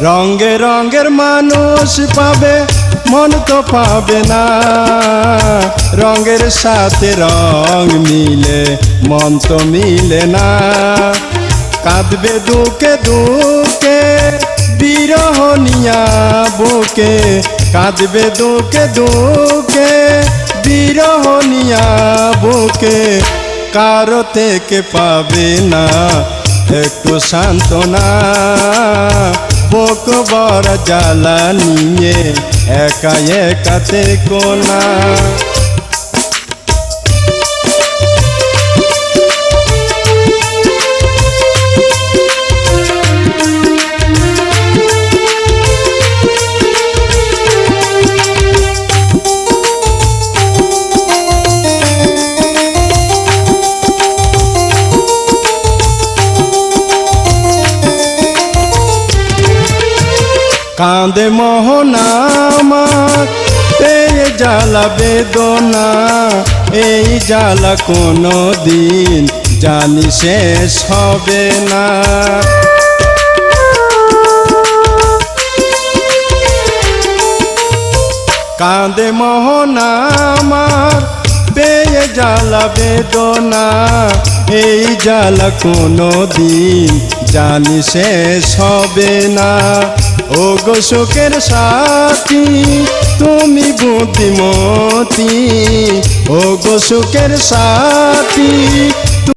রঙে রঙের মানুষ পাবে, মন তো পাবে না। রঙের সাথে রং মিলে, মন তো মিলে না। কাঁদবে দুকে দুকে বিরহনিয়া বুকে। কাঁদবে দুকে দুকে বিরহনিয়া বুকে। কারও থেকে পাবে না। একটু না বুক বড় জ্বালা নিয়ে একা একাতে কোনা। কাঁদে মোহনামার পেয়ে জ্বালা বেদনা, এই জ্বালা কোনো দিন জানি শেষ হবে না। কাঁদে মোহনামার পেয়ে জ্বালা বেদনা, এই জ্বালা কোনো দিন জানি শেষ হবে না। ও গো শোকের সাথী তুমি বুদ্ধিমতী। ও গো শোকের সাথী